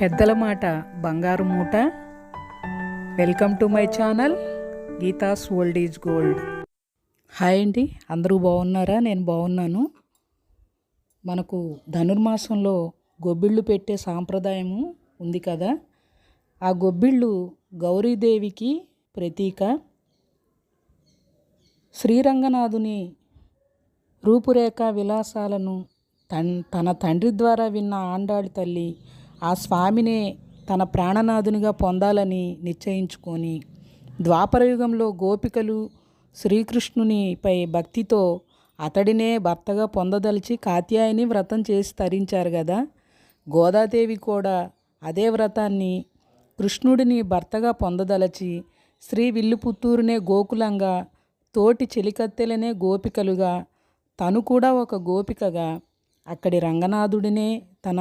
పెద్దల మాట బంగారు మూట. Welcome to my channel Geetha's old is gold hi అండి అందరూ బాగున్నారా? నేను బాగున్నాను. మనకు ధనుర్మాసంలో గొబ్బిళ్ళు పెట్టే సాంప్రదాయము ఉంది కదా. ఆ గొబ్బిళ్ళు గౌరీదేవికి ప్రతీక. శ్రీరంగనాథుని రూపురేఖ విలాసాలను తన్ తన తండ్రి ద్వారా విన్న ఆండాళి తల్లి ఆ స్వామినే తన ప్రాణనాథునిగా పొందాలని నిశ్చయించుకొని ద్వాపరయుగంలో గోపికలు శ్రీకృష్ణునిపై భక్తితో అతడినే భర్తగా పొందదలిచి కాత్యాయని వ్రతం చేసి తరించారు కదా గోదాదేవి కూడా అదే వ్రతాన్ని కృష్ణుడిని భర్తగా పొందదలచి శ్రీ విల్లుపుత్తూరునే గోకులంగా తోటి చెలికత్తెలనే గోపికలుగా తను కూడా ఒక గోపికగా అక్కడి రంగనాథుడినే తన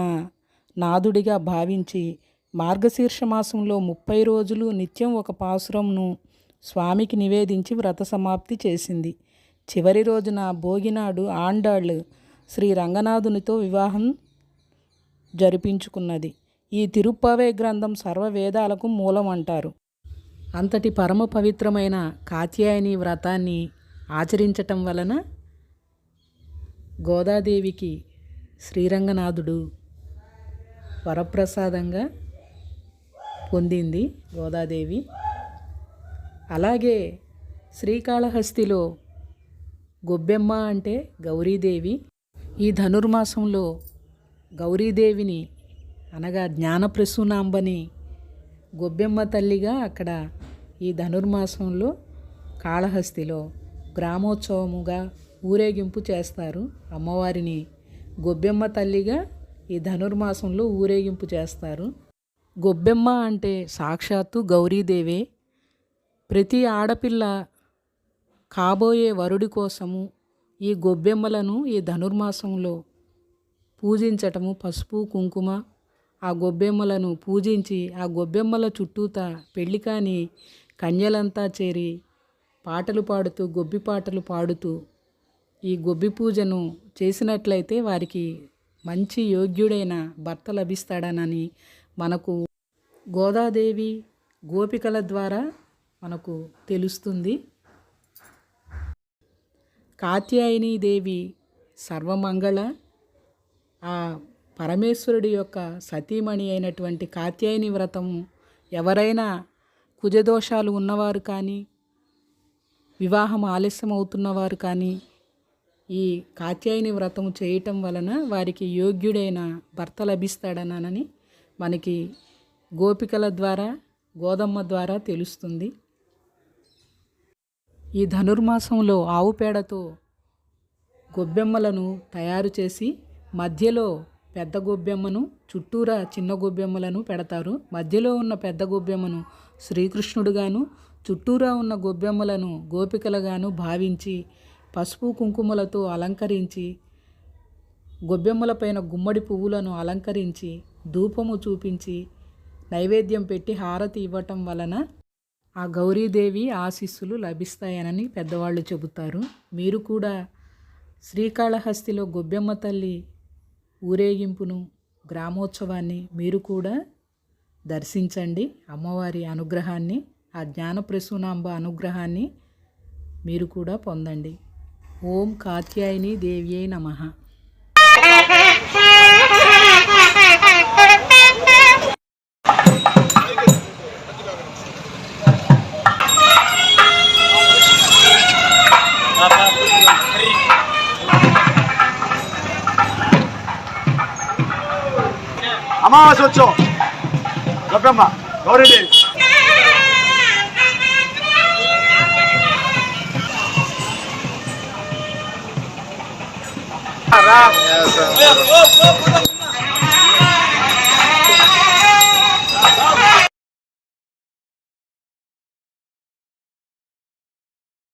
నాదుడిగా భావించి మార్గశీర్ష మాసంలో ముప్పై రోజులు నిత్యం ఒక పాసురంను స్వామికి నివేదించి వ్రత సమాప్తి చేసింది. చివరి రోజున భోగినాడు ఆండాళ్ళు శ్రీ రంగనాథునితో వివాహం జరిపించుకున్నది. ఈ తిరుప్పవే గ్రంథం సర్వవేదాలకు మూలం అంటారు అంతటి పరమ పవిత్రమైన కాత్యాయని వ్రతాన్ని ఆచరించటం వలన గోదాదేవికి శ్రీరంగనాథుడు వరప్రసాదంగా పొందింది గోదాదేవి. అలాగే శ్రీకాళహస్తిలో గొబ్బెమ్మ అంటే గౌరీదేవి. ఈ ధనుర్మాసంలో గౌరీదేవిని అనగా జ్ఞానప్రసూనాంబని గొబ్బెమ్మ తల్లిగా అక్కడ ఈ ధనుర్మాసంలో కాళహస్తిలో గ్రామోత్సవముగా ఊరేగింపు చేస్తారు. అమ్మవారిని గొబ్బెమ్మ తల్లిగా ఈ ధనుర్మాసంలో ఊరేగింపు చేస్తారు. గొబ్బెమ్మ అంటే సాక్షాత్తు గౌరీదేవే. ప్రతి ఆడపిల్ల కాబోయే వరుడి కోసము ఈ గొబ్బెమ్మలను ఈ ధనుర్మాసంలో పూజించటము పసుపు కుంకుమ ఆ గొబ్బెమ్మలను పూజించి ఆ గొబ్బెమ్మల చుట్టూత పెళ్ళి కాని కన్యలంతా చేరి పాటలు పాడుతూ గొబ్బి పాటలు పాడుతూ ఈ గొబ్బి పూజను చేసినట్లయితే వారికి మంచి యోగ్యుడైన భర్త లభిస్తాడనని మనకు గోదాదేవి గోపికల ద్వారా మనకు తెలుస్తుంది. కాత్యాయని దేవి సర్వమంగళ. ఆ పరమేశ్వరుడి యొక్క సతీమణి అయినటువంటి కాత్యాయని వ్రతము ఎవరైనా కుజదోషాలు ఉన్నవారు కానీ వివాహం ఆలస్యం అవుతున్నవారు కానీ ఈ కాత్యాయని వ్రతం చేయటం వలన వారికి యోగ్యుడైన భర్త లభిస్తాడనని మనకి గోపికల ద్వారా గోదమ్మ ద్వారా తెలుస్తుంది. ఈ ధనుర్మాసంలో ఆవు పేడతో గొబ్బెమ్మలను తయారు చేసి మధ్యలో పెద్ద గొబ్బెమ్మను చుట్టూరా చిన్న గొబ్బెమ్మలను పెడతారు. మధ్యలో ఉన్న పెద్ద గొబ్బెమ్మను శ్రీకృష్ణుడుగాను చుట్టూరా ఉన్న గొబ్బెమ్మలను గోపికలుగాను భావించి పసుపు కుంకుమలతో అలంకరించి గొబ్బెమ్మలపైన గుమ్మడి పువ్వులను అలంకరించి ధూపము చూపించి నైవేద్యం పెట్టి హారతి ఇవ్వటం వలన ఆ గౌరీదేవి ఆశీస్సులు లభిస్తాయనని పెద్దవాళ్ళు చెబుతారు. మీరు కూడా శ్రీకాళహస్తిలో గొబ్బెమ్మ తల్లి ఊరేగింపును గ్రామోత్సవాన్ని మీరు కూడా దర్శించండి. అమ్మవారి అనుగ్రహాన్ని ఆ జ్ఞానప్రసూనాంబ అనుగ్రహాన్ని మీరు కూడా పొందండి. ఓం కాత్యాయని దేవ్యై నమ. అమావాస్య వచ్చాం గొప్పమ్మ గౌరీదేవి. Yes,